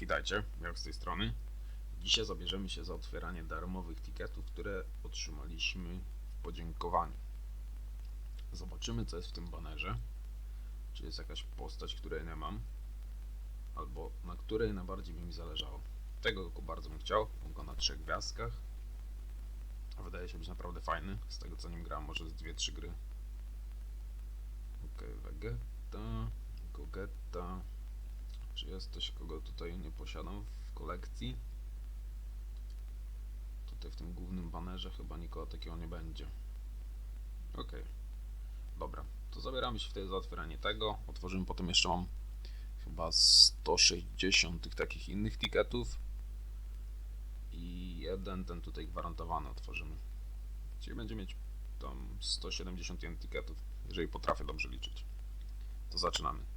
Witajcie, jak z tej strony. Dzisiaj zabierzemy się za otwieranie darmowych tiketów, które otrzymaliśmy w podziękowaniu. Zobaczymy, co jest w tym banerze. Czy jest jakaś postać, której nie mam, albo na której najbardziej by mi zależało. Tego bardzo bym chciał, mam go na trzech gwiazdkach. Wydaje się być naprawdę fajny, z tego co nim gram, może z 2-3 gry. Okej, Vegeta, Gogeta. Czy jest coś, kogo tutaj nie posiadam w kolekcji? Tutaj w tym głównym banerze chyba nikogo takiego nie będzie. Okej. Dobra, to zabieramy się wtedy za otwieranie tego. Otworzymy potem jeszcze mam chyba 160 tych takich innych tiketów. I jeden ten tutaj gwarantowany otworzymy. Czyli będzie mieć tam 171 tiketów, jeżeli potrafię dobrze liczyć. To zaczynamy.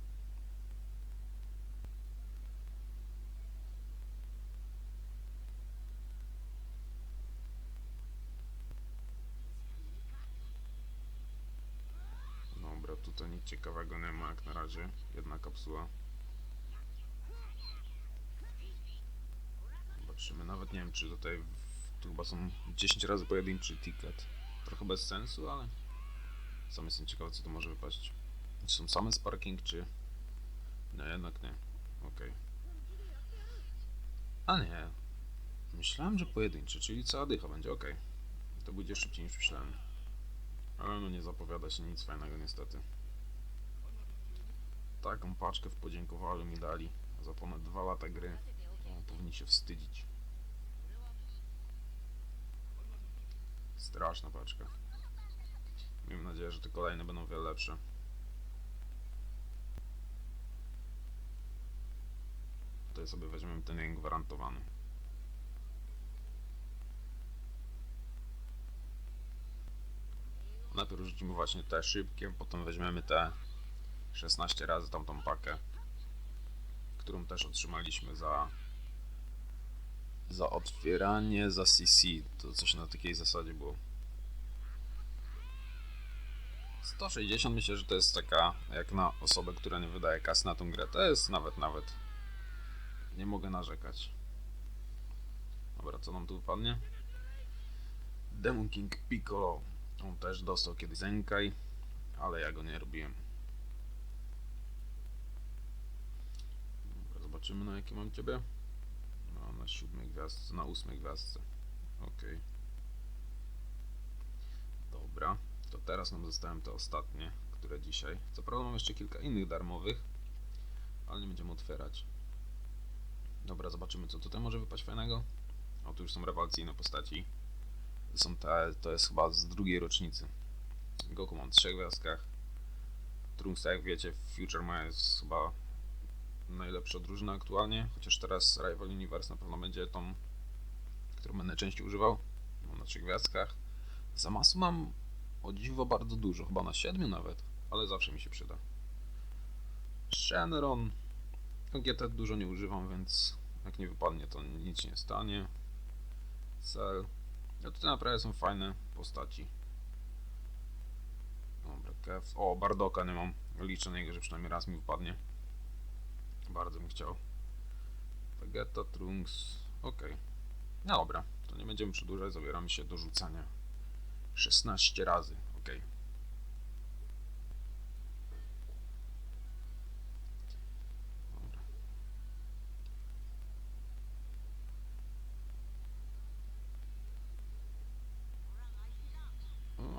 Tutaj nic ciekawego nie ma jak na razie. Jedna kapsuła. Zobaczymy, nawet nie wiem czy tutaj tu chyba są 10 razy pojedynczy ticket. Trochę bez sensu, ale sam jestem ciekawy co tu może wypaść. Czy są same sparking, czy... Nie, jednak nie. Okej. A nie. Myślałem, że pojedynczy, czyli cała dycha będzie, okej. To będzie szybciej niż myślałem. Ale no nie zapowiada się nic fajnego niestety. Taką paczkę w podziękowaniu mi dali za ponad 2 lata gry. To powinni się wstydzić. Straszna paczka. Miejmy nadzieję, że te kolejne będą wiele lepsze. Tutaj sobie weźmiemy ten jeden gwarantowany. Najpierw rzucimy właśnie te szybkie, potem weźmiemy te 16 razy tamtą pakę, którą też otrzymaliśmy za za otwieranie za CC. To coś na takiej zasadzie było. 160 myślę, że to jest taka jak na osobę, która nie wydaje kasy na tą grę. To jest nawet nawet. Nie mogę narzekać. Dobra, co nam tu wypadnie? Demon King Piccolo. On też dostał kiedyś Zenkai, ale ja go nie robiłem. Dobra, zobaczymy na jakie mam ciebie. No, na siódmej gwiazdce, na ósmej gwiazdce. Okej. Dobra, to teraz nam zostają te ostatnie, które dzisiaj. Co prawda mam jeszcze kilka innych darmowych, ale nie będziemy otwierać. Dobra, zobaczymy co tutaj może wypaść fajnego. O, tu już są rewelacyjne postaci. Są te, to jest chyba z drugiej rocznicy. Goku mam w trzech gwiazdkach. Trunks, jak wiecie, Future Ma jest chyba najlepsza drużyna aktualnie, chociaż teraz Rival Universe na pewno będzie tą, którą będę częściej używał. Na trzech gwiazdkach. Zamasu mam o dziwo bardzo dużo, chyba na siedmiu nawet, ale zawsze mi się przyda. Shenron. GT dużo nie używam, więc jak nie wypadnie, to nic nie stanie. Cell. No tutaj naprawdę są fajne postaci. Dobra, Kev. O, Bardoka nie mam. Liczę na niego, że przynajmniej raz mi wypadnie. Bardzo bym chciał. Vegeta, Trunks. Ok. No dobra, to nie będziemy przedłużać, zabieramy się do rzucania. 16 razy, ok.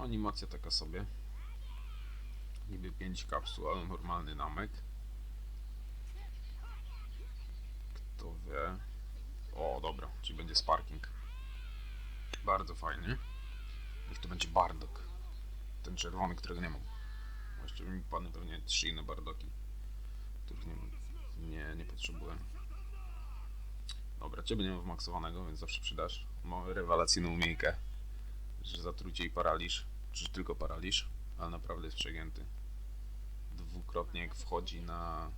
Animacja taka sobie. Niby 5 kapsuł, ale normalny namek. Kto wie. O, dobra, czyli będzie sparking. Bardzo fajnie. Niech to będzie Bardok. Ten czerwony, którego nie mam. Właściwie mi padną pewnie trzy inne Bardoki, których nie, nie, nie potrzebuję. Dobra, ciebie nie mam wmaksowanego, więc zawsze przydasz. Mamy rewelacyjną umiejkę, że zatrucie i paraliż. Czy tylko paraliż, ale naprawdę jest przegięty. Dwukrotnie jak wchodzi na,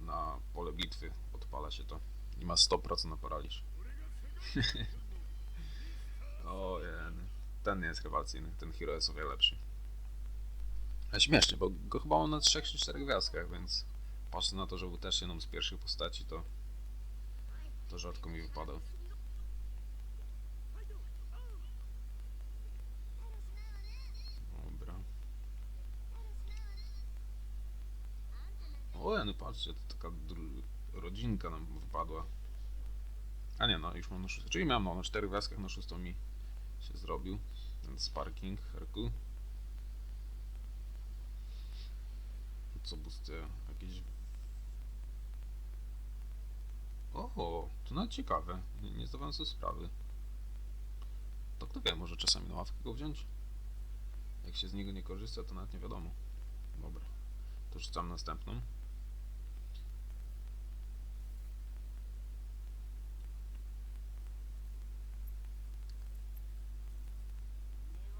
na pole bitwy, odpala się to. I ma 100% na paraliż. o, jen. ten nie jest rewelacyjny, ten hero jest o wiele lepszy. Ale śmiesznie, bo go chyba mam na 3 czy 4 gwiazdkach, więc patrzę na to, że był też jedną z pierwszych postaci, to To rzadko mi wypada. Dobra. O, no patrzcie, to taka rodzinka nam wypadła. A nie, no już mam na szóstą. Czyli miałem no, na czterech gwiazdkach, na szóstą mi się zrobił. Ten Sparking, Herku. Co boostuje? Jakieś... O, to nawet ciekawe. Nie, nie zdawałem sobie sprawy. To kto wie, może czasami na ławkę go wziąć? Jak się z niego nie korzysta, to nawet nie wiadomo. Dobra. To rzucam następną.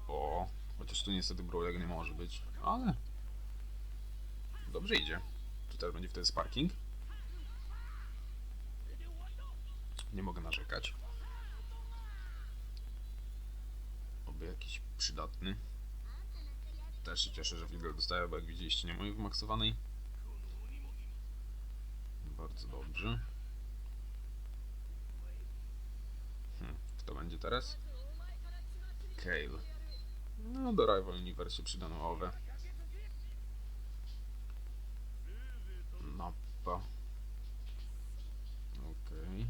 O, chociaż tu niestety brojek nie może być, ale dobrze idzie. Tu też będzie wtedy sparking. Nie mogę narzekać. Oby jakiś przydatny. Też się cieszę, że Fidel dostaje, bo jak widzieliście, nie mojej wymaksowanej. Bardzo dobrze. Hmm, kto będzie teraz? Kale. No, do Rival Universe się przyda nowe. Mapa. Okej.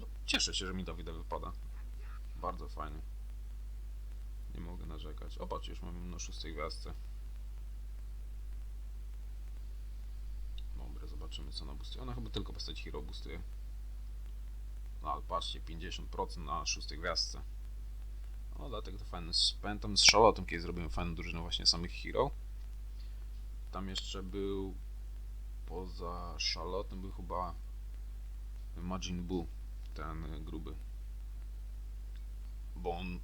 No, cieszę się, że mi Dawida wypada. Bardzo fajny. Nie mogę narzekać. O, patrz, już mam na szóstej gwiazdce. Dobra, zobaczymy co na boostuje. Ona chyba tylko postać Hero boostuje. No, ale patrzcie, 50% na szóstej gwiazdce. No dlatego to fajne. Z- Pamiętam z Charlotte'em kiedy zrobiłem fajną drużynę właśnie samych Hero. Tam jeszcze był poza Charlotte'em był chyba Majin Buu, ten gruby. Bo on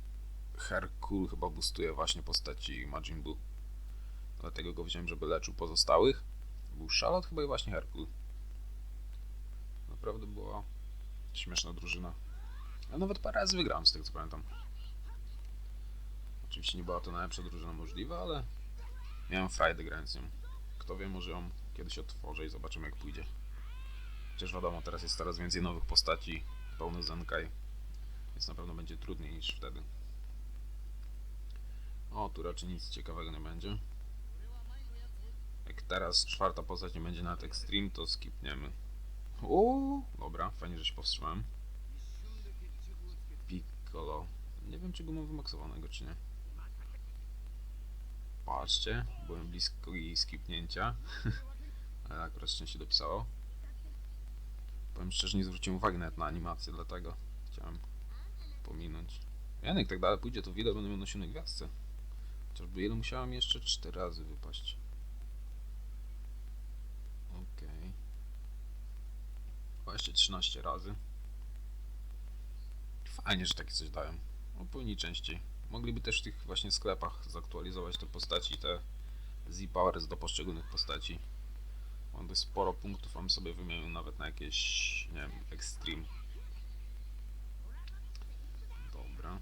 Herkul chyba boostuje właśnie postaci Majin Buu. Dlatego go wziąłem, żeby leczył pozostałych. Był Charlotte chyba i właśnie Herkul. Naprawdę była śmieszna drużyna. Ja nawet parę razy wygrałem z tego co pamiętam. Oczywiście nie była to najlepsza drużyna możliwa, ale miałem frajdę grając nią. Kto wie, może ją kiedyś otworzę i zobaczymy jak pójdzie. Chociaż wiadomo, teraz jest coraz więcej nowych postaci, pełny Zenkai, więc na pewno będzie trudniej niż wtedy. O, tu raczej nic ciekawego nie będzie. Jak teraz czwarta postać nie będzie nawet Extreme, to skipniemy. O, dobra, fajnie, że się powstrzymałem. Piccolo. Nie wiem, czy go mam wymaksowanego, czy nie. Patrzcie, byłem blisko jej skipnięcia. Ale akurat szczęście dopisało. Powiem szczerze, nie zwróciłem uwagi nawet na animację, dlatego chciałem pominąć. Janek tak dalej pójdzie, to wideo będę miał nosił na gwiazdce. Chociażby ile musiałem jeszcze 4 razy wypaść. Okej. Okay. jeszcze 13 razy. Fajnie, że takie coś. No, powinni częściej. Mogliby też w tych właśnie sklepach zaktualizować te postaci, te Z-Powers do poszczególnych postaci. Mam dość sporo punktów, mam sobie wymienił nawet na jakieś, nie wiem, Extreme. Dobra.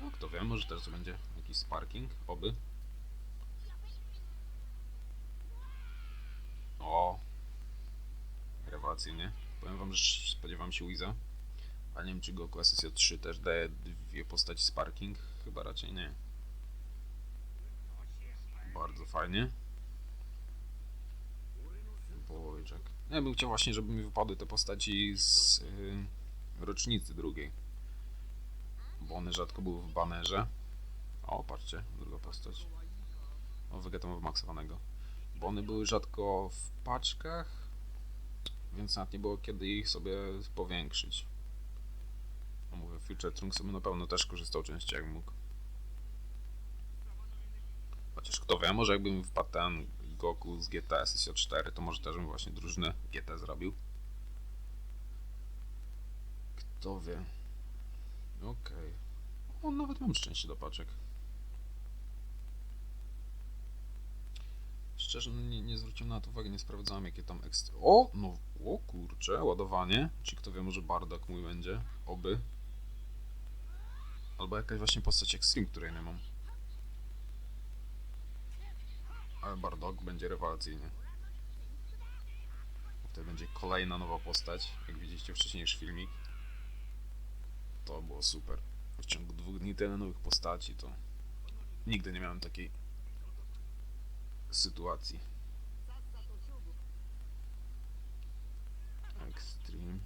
No kto wie, może to będzie jakiś sparking, oby. O! Rewelacyjnie. Powiem wam, że spodziewam się Wiza. A nie wiem, czy Goku SSJ 3 też daje dwie postaci sparking? Chyba raczej nie. Bardzo fajnie. Wojczek. Ja bym chciał właśnie, żeby mi wypadły te postaci z y, rocznicy drugiej. Bo one rzadko były w banerze. O, patrzcie, druga postać. O, Vegetam wymaksowanego. Bo one były rzadko w paczkach, więc nawet nie było kiedy ich sobie powiększyć. No mówię, Future Trunks na pewno też korzystał częściej jak mógł. Chociaż kto wie, może jakby mi wpadł ten Goku z GT SSJ4, to może też bym właśnie drużynę GT zrobił. Kto wie. Okej. O, nawet mam szczęście do paczek. Szczerze, no nie, nie zwróciłem na to uwagi, nie sprawdzałem jakie tam ekstra... O! No, o kurcze, ładowanie. Czy kto wie, może Bardak mój będzie? Oby. Albo jakaś właśnie postać Extreme, której nie mam. Ale Bardock będzie rewelacyjny. Tutaj będzie kolejna nowa postać, jak widzieliście wcześniejszy filmik. To było super. W ciągu dwóch dni tyle nowych postaci, to nigdy nie miałem takiej sytuacji. Extreme.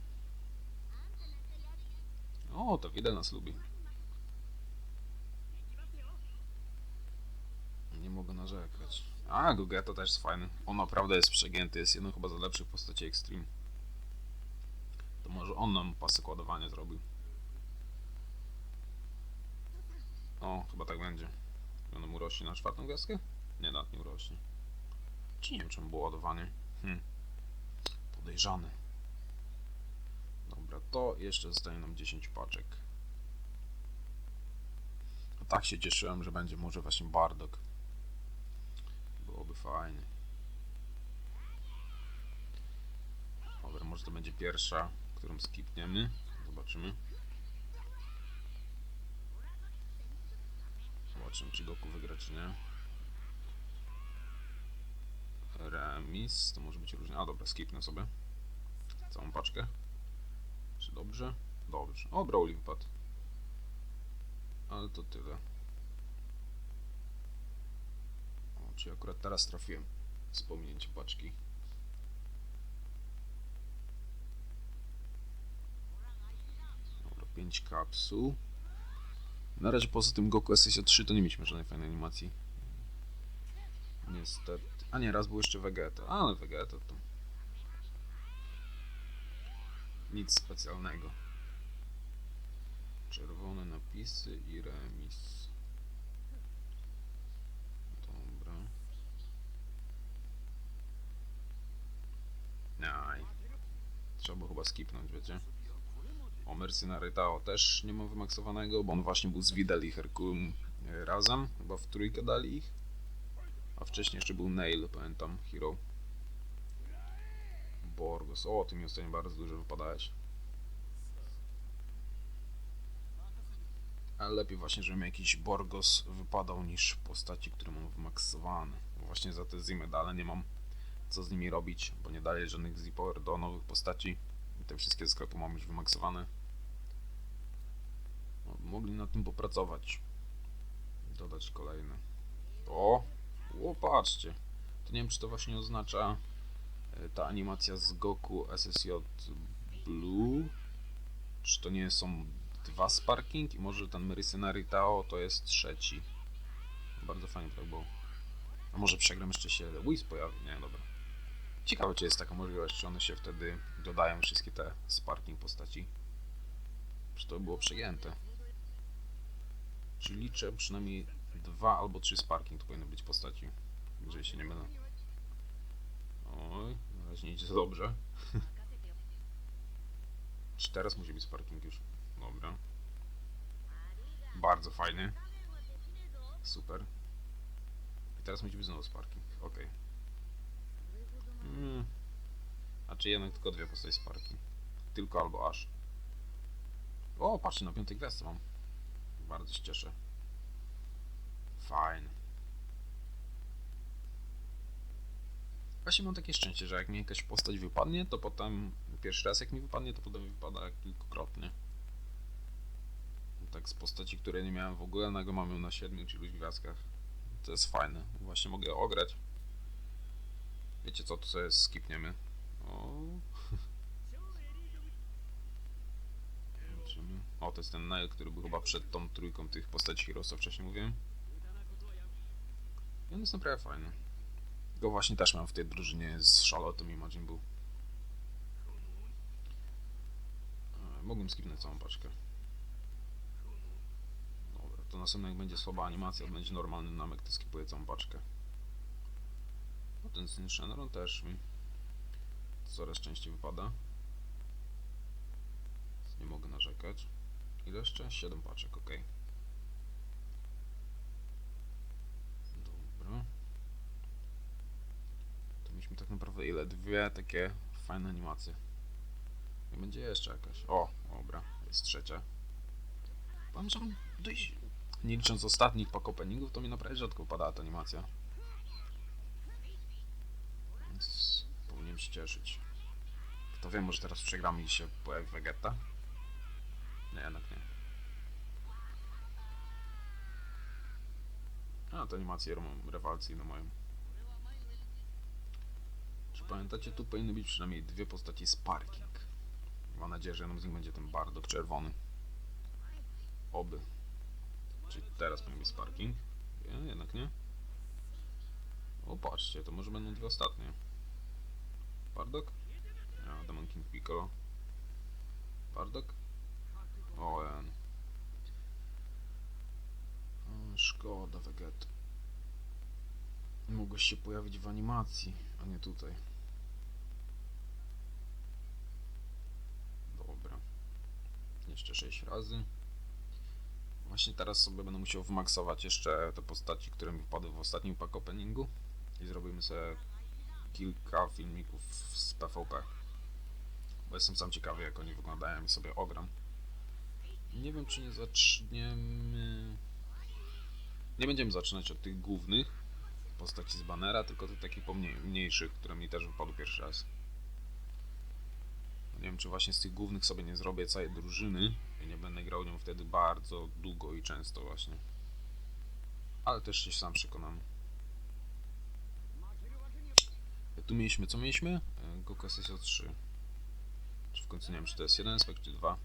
O, to Widel nas lubi. Nie mogę narzekać. A, Gugeto też jest fajny. On naprawdę jest przegięty, jest jedną chyba z lepszych postaci Extreme. To może on nam pasy kładowania zrobił. O, chyba tak będzie. Będą mu rośnie na czwartą gwiazdkę? Nie, nawet nie urośnie. Czy nie wiem, czemu było ładowanie? Hmm. Podejrzany. Dobra, to jeszcze zostanie nam 10 paczek. A tak się cieszyłem, że będzie może właśnie Bardok. Fajnie. Dobra, może to będzie pierwsza, którą skipniemy. Zobaczymy. Zobaczymy, czy Goku wygra, czy nie. Remis, to może być różnie. A dobra, skipnę sobie całą paczkę. Czy dobrze? Dobrze. O, Brawly wypadł. Ale to tyle. O, czy akurat teraz trafiłem z pominięciem paczki. Dobra, 5 kapsuł. Na razie poza tym Goku SS3 to nie mieliśmy żadnej fajnej animacji. Niestety. A nie, raz był jeszcze Vegeta, ale Vegeta to... Nic specjalnego. Czerwone napisy i remis. Dobra. Aj. Trzeba było chyba skipnąć, wiecie. O, Mercenary Tao też nie mam wymaksowanego, bo on właśnie był z Vidal i Herkulum e, razem. Chyba w trójkę dali ich. A wcześniej jeszcze był Nail, pamiętam, Hero. Borgos. O, ty mi ostatnio bardzo dużo wypadałeś. Ale lepiej właśnie, żebym jakiś Borgos wypadał niż postaci, które mam wymaksowane. Właśnie za te zimy medale nie mam co z nimi robić, bo nie daje żadnych zipower do nowych postaci. I te wszystkie sklepy mam już wymaksowane. No, mogli nad tym popracować. Dodać kolejne. O! O, patrzcie. To nie wiem, czy to właśnie oznacza e, ta animacja z Goku SSJ Blue. Czy to nie są dwa Sparking i może ten Mercenary Tao to jest trzeci. Bardzo fajnie tak było. A może przegram jeszcze się Whis pojawi? Nie, dobra. Ciekawe, czy jest taka możliwość, czy one się wtedy dodają wszystkie te Sparking postaci. Czy to było przegięte? Czy liczę przynajmniej dwa albo trzy Sparking to powinny być postaci, jeżeli się nie mylę. Oj, na razie nie idzie za dobrze. Czy teraz musi być Sparking już? Dobra. Bardzo fajny. Super. I teraz musi być znowu Sparking. Ok. Mm. A czy jednak tylko dwie postacie Sparking? Tylko albo aż. O, patrzcie, na piątej gwiazdce mam. Bardzo się cieszę. Fajne. Właśnie mam takie szczęście, że jak mi jakaś postać wypadnie, to potem pierwszy raz jak mi wypadnie, to potem wypada kilkukrotnie. Tak z postaci, które nie miałem w ogóle, nagle mam ją na 7 czy iluś gwiazdkach. To jest fajne. Właśnie mogę ograć. Wiecie co, to sobie skipniemy. O. O, to jest ten Nile, który był chyba przed tą trójką tych postaci Heroesa, wcześniej mówiłem. I on jest naprawdę fajny. Go właśnie też mam w tej drużynie z Charlotte'em i Majin Buu. E, Mogłem skipnąć całą paczkę. Dobra, to następnie jak będzie słaba animacja, będzie normalny namek, to skipuję całą paczkę. No ten też mi coraz częściej wypada. Nie mogę narzekać. Ile jeszcze? 7 paczek, ok. Dobra. To mieliśmy tak naprawdę ile? Dwie takie fajne animacje. Nie będzie jeszcze jakaś. O, dobra, jest trzecia. Powiem, że dość... Nie licząc ostatnich pack openingów, to mi naprawdę rzadko padała ta animacja. Więc powinienem się cieszyć. To wiem, może teraz przegramy i się pojawi Vegeta? Nie, jednak nie. A, to animacje rem- rewelacyjne mają. Czy pamiętacie, tu powinny być przynajmniej dwie postaci z parking. Mam nadzieję, że jedną z nich będzie ten Bardok czerwony. Oby. Czyli teraz powinien być Sparking. Nie, jednak nie. O, patrzcie, to może będą dwie ostatnie. Bardok? Ja, Demon King Piccolo. Bardok? O, Jan. O, szkoda, Veget. Mogłeś się pojawić w animacji, a nie tutaj. Dobra. Jeszcze 6 razy. Właśnie teraz sobie będę musiał wymaksować jeszcze te postaci, które mi wpadły w ostatnim pack openingu i zrobimy sobie kilka filmików z PvP. Bo jestem sam ciekawy jak oni wyglądają i sobie ogram. Nie wiem czy nie zaczniemy... Nie będziemy zaczynać od tych głównych postaci z banera, tylko tych takich pomniej- mniejszych, które mi też wypadły pierwszy raz. Nie wiem, czy właśnie z tych głównych sobie nie zrobię całej drużyny i nie będę grał nią wtedy bardzo długo i często właśnie. Ale też się sam przekonam. Tu mieliśmy, co mieliśmy? E, Goku SSO 3. Czy w końcu nie wiem, czy to jest jeden aspekt, czy dwa?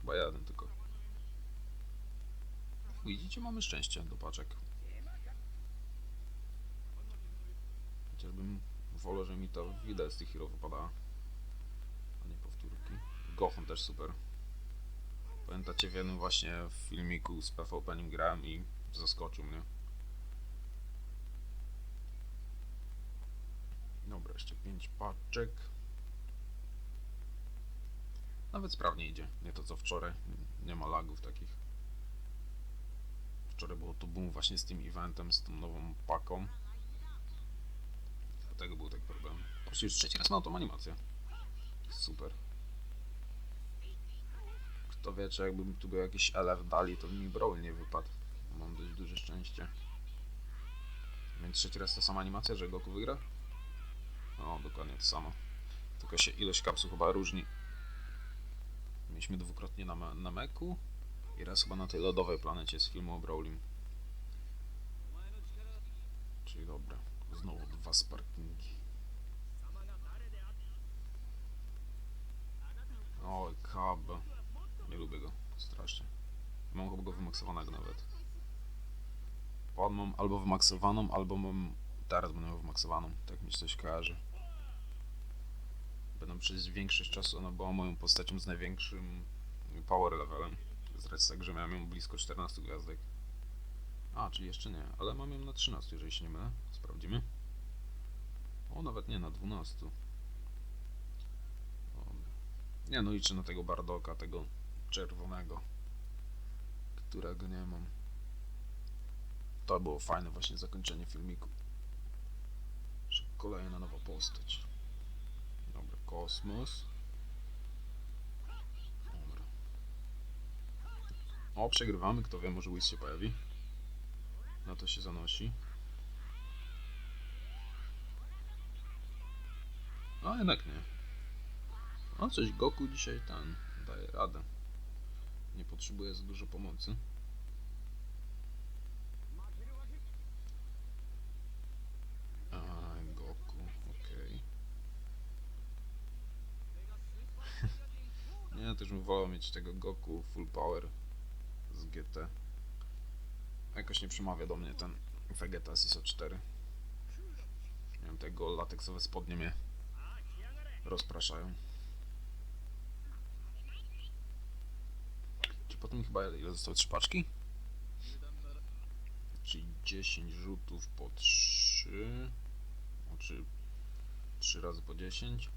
Chyba jeden tylko. Widzicie, mamy szczęście do paczek. Chociażbym wolał, że mi to widać z tych hero wypadała a nie powtórki. Gotham też super. Pamiętacie w jednym właśnie filmiku z PvP nim grałem i zaskoczył mnie. Dobra, jeszcze 5 paczek. Nawet sprawnie idzie, nie to co wczoraj. Nie ma lagów takich. Wczoraj było to boom właśnie z tym eventem, z tą nową paką. Dlatego był taki problem. Patrzcie, już trzeci raz mam tą animację. Super. Kto wie, czy jakbym tu był jakiś LF dali, to mi Brawl nie wypadł. Mam dość duże szczęście. Więc trzeci raz ta sama animacja, że Goku wygra? No, dokładnie to samo. Tylko się ilość kapsuł chyba różni. Mieliśmy dwukrotnie na, na Meku i raz chyba na tej lodowej planecie z filmu o Brawlim. Czyli dobra, znowu dwa sparkingi. Oj, kab. Nie lubię go, strasznie. Mam chyba go wymaksowanego nawet. Mam albo wymaksowaną, albo mam... Teraz będę miał wymaksowaną, tak mi się coś kojarzy. Będę przez większość czasu, ona była moją postacią z największym power levelem. Z racji tak, że miałem ją blisko 14 gwiazdek. A, czyli jeszcze nie, ale mam ją na 13, jeżeli się nie mylę. Sprawdzimy. O, nawet nie, na 12. Dobra. Nie no, liczę na tego Bardoka, tego czerwonego, którego nie mam. To było fajne właśnie zakończenie filmiku. Kolejna nowa postać. Kosmos. Dobra. O, przegrywamy, kto wie, może Whis się pojawi. Na to się zanosi. A jednak nie. O, coś Goku dzisiaj tam daje radę. Nie potrzebuje za dużo pomocy. A, Goku, okej. nie, też bym wolał mieć tego Goku full power z GT. Jakoś nie przemawia do mnie ten Vegeta SSO 4. Nie wiem, tego lateksowe spodnie mnie rozpraszają. Czy potem chyba ile zostało? Trzy paczki? Czyli 10 rzutów po 3. Znaczy 3 razy po 10.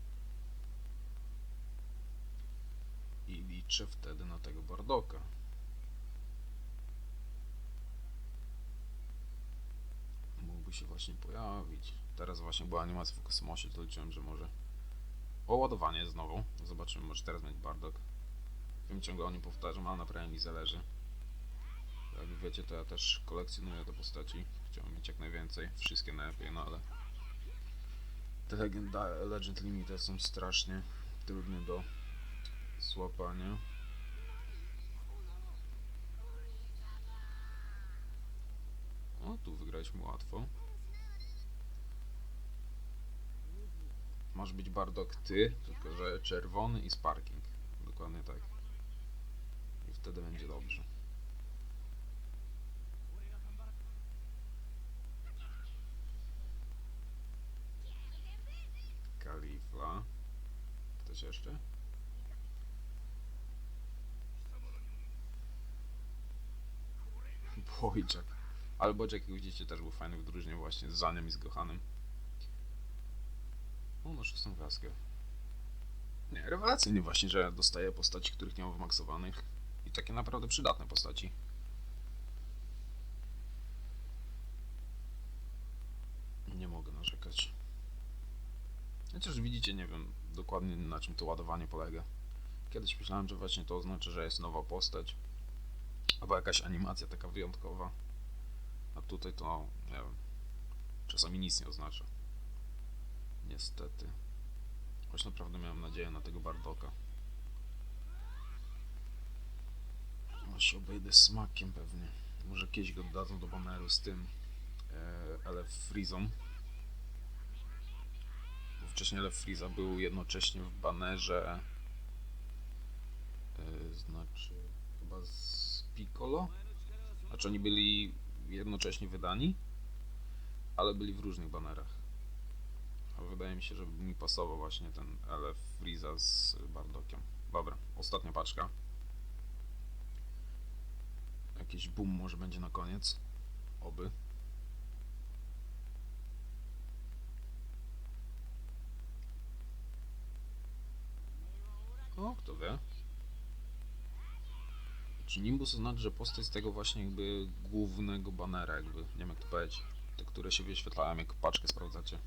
I liczę wtedy na tego Bardoka. Mógłby się właśnie pojawić. Teraz właśnie była animacja w kosmosie, to liczyłem, że może. O, ładowanie znowu. Zobaczymy, może teraz mieć Bardok. Wiem, ciągle o nim powtarzam, ale naprawdę mi zależy. Jak wiecie, to ja też kolekcjonuję te postaci. Chciałem mieć jak najwięcej, wszystkie najlepiej, no ale te Legend Limited są strasznie trudny do złapania. O, tu wygraliśmy łatwo. Masz być Bardok ty, tylko że czerwony i Sparking. Dokładnie tak. I wtedy będzie dobrze. Kalifla. Ktoś jeszcze? Bojczak. Ale Boczek, jak widzicie, też był fajny w drużynie właśnie z Zaniem i z Gohanem. O, na szóstą gwiazdkę. Nie, rewelacyjnie właśnie, że dostaję postaci, których nie mam wymaksowanych. I takie naprawdę przydatne postaci. Nie mogę narzekać. Chociaż widzicie, nie wiem dokładnie na czym to ładowanie polega. Kiedyś myślałem, że właśnie to oznacza, że jest nowa postać. Albo jakaś animacja taka wyjątkowa. A tutaj to, nie wiem, czasami nic nie oznacza. Niestety. Choć naprawdę miałem nadzieję na tego Bardoka. No się obejdę smakiem pewnie. Może kiedyś go dadzą do baneru z tym e, Elef Freezą. Bo wcześniej Elef Freeza był jednocześnie w banerze e, znaczy chyba z Piccolo. Znaczy oni byli jednocześnie wydani, ale byli w różnych banerach. A wydaje mi się, że mi pasował właśnie ten LF Freeza z Bardokiem. Dobra, ostatnia paczka. Jakiś boom może będzie na koniec. Oby. O, kto wie. Czy Nimbus oznacza, że postać z tego właśnie jakby głównego banera, jakby, nie wiem jak to powiedzieć. Te, które się wyświetlają, jak paczkę sprawdzacie.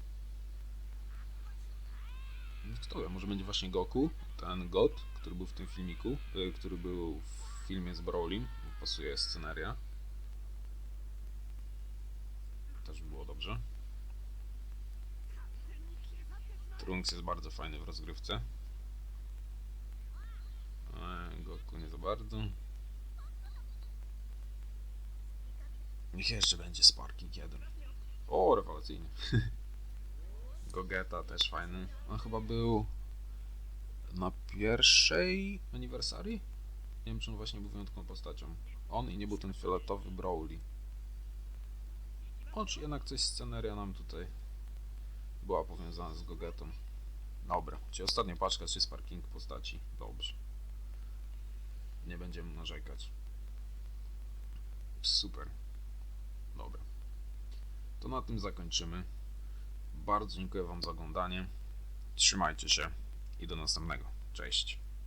No Kto wie, może będzie właśnie Goku, ten God, który był w tym filmiku, y, który był w filmie z Brolim, pasuje sceneria. Też by było dobrze. Trunks jest bardzo fajny w rozgrywce. E, Goku nie za bardzo. Niech jeszcze będzie Sparking 1. O, rewelacyjny. Gogeta też fajny. On chyba był na pierwszej aniversarii? Nie wiem, czy on właśnie był wyjątkową postacią. On i nie był ten fioletowy Broly. O, czy jednak coś sceneria nam tutaj była powiązana z Gogetą. Dobra, czyli ostatnia paczka, czy Sparking postaci. Dobrze. Nie będziemy narzekać. Super. Dobra. To na tym zakończymy. Bardzo dziękuję Wam za oglądanie. Trzymajcie się i do następnego. Cześć.